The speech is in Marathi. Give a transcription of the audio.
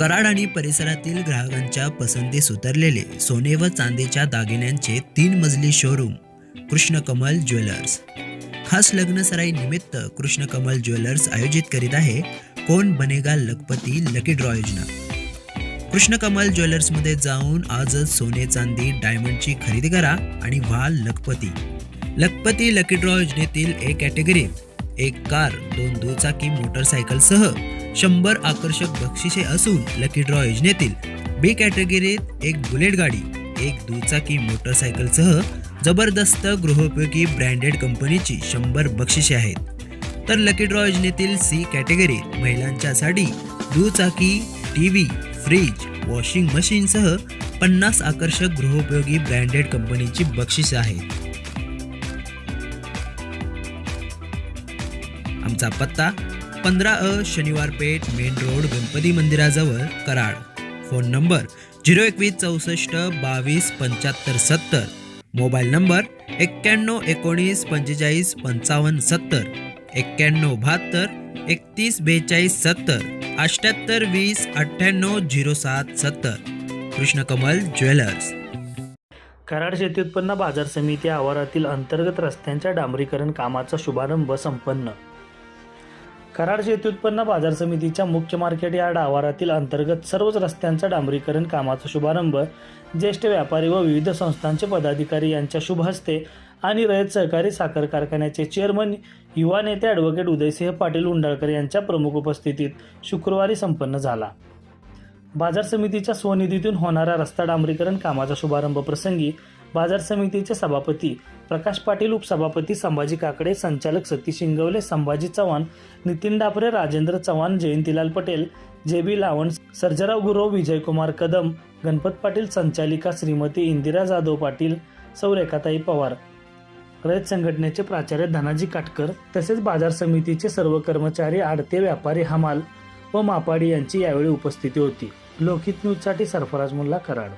कराड आणि परिसरातील ग्राहकांच्या पसंतीस उतरलेले सोने व चांदीच्या दागिन्यांचे तीन मजली शोरूम कृष्णकमल ज्वेलर्स. खास लग्नसराई निमित्त कृष्णकमल ज्वेलर्स आयोजित करीत आहे कोण बनेगा लखपती लकी ड्रॉ योजना. कृष्णकमल ज्वेलर्समध्ये जाऊन आजच सोने चांदी डायमंडची खरेदी करा आणि व्हा लखपती. लखपती लकी ड्रॉ योजनेतील ए कॅटेगरीत एक कार दोन दुचाकी मोटरसायकलसह शंभर आकर्षक बक्षिसे असून लकी ड्रॉ योजनेतील बी कॅटेगरीत एक बुलेट गाडी एक दुचाकी मोटरसायकलसह जबरदस्त गृहोपयोगी ब्रँडेड कंपनीची शंभर बक्षिसे आहेत. तर लकी ड्रॉ योजनेतील सी कॅटेगरीत महिलांच्यासाठी दुचाकी टी व्ही फ्रीज वॉशिंग मशीनसह पन्नास आकर्षक गृहोपयोगी ब्रँडेड कंपनीची बक्षिसे आहेत. आमचा पत्ता पंधरा अ शनिवार पेठ मेन रोड गणपती मंदिराजवळ कराड. फोन नंबर झिरो एकवीस चौसष्ट बावीस पंच्याहत्तर सत्तर. मोबाईल नंबर एक्क्याण्णव एकोणीस पंचेचाळीस पंचावन्न सत्तर. एक्क्याण्णव बहात्तर एकतीस बेचाळीस सत्तर. अठ्ठ्याहत्तर वीस अठ्ठ्याण्णव झिरो सात सत्तर. कृष्णकमल ज्वेलर्स. कराड शेती उत्पन्न बाजार समिती आवारातील अंतर्गत रस्त्यांच्या डांबरीकरण कामाचा शुभारंभ संपन्न. कराड शेती उत्पन्न बाजार समितीच्या मुख्य मार्केट यार्ड आवारातील अंतर्गत सर्वच रस्त्यांचा डांबरीकरण कामाचा शुभारंभ ज्येष्ठ व्यापारी व विविध संस्थांचे पदाधिकारी यांच्या शुभ हस्ते आणि रयत सहकारी साखर कारखान्याचे चेअरमन युवा नेते ॲडव्होकेट उदयसिंह पाटील उंडाळकर यांच्या प्रमुख उपस्थितीत शुक्रवारी संपन्न झाला. बाजार समितीच्या स्वनिधीतून होणाऱ्या रस्ता डांबरीकरण कामाचा शुभारंभ प्रसंगी बाजार समितीचे सभापती प्रकाश पाटील उपसभापती संभाजी काकडे संचालक सतीश इंगवले संभाजी चव्हाण नितीन डापरे राजेंद्र चव्हाण जयंतीलाल पटेल जे बी लावण सर्जराव गुरव विजयकुमार कदम गणपत पाटील संचालिका श्रीमती इंदिरा जाधव पाटील सौरेखाताई पवार. रयत संघटनेचे प्राचार्य धनाजी काटकर तसेच बाजार समितीचे सर्व कर्मचारी आडते व्यापारी हमाल व मापाडी यांची यावेळी उपस्थिती होती. लोकहित न्यूजसाठी सरफराज मुल्ला कराड.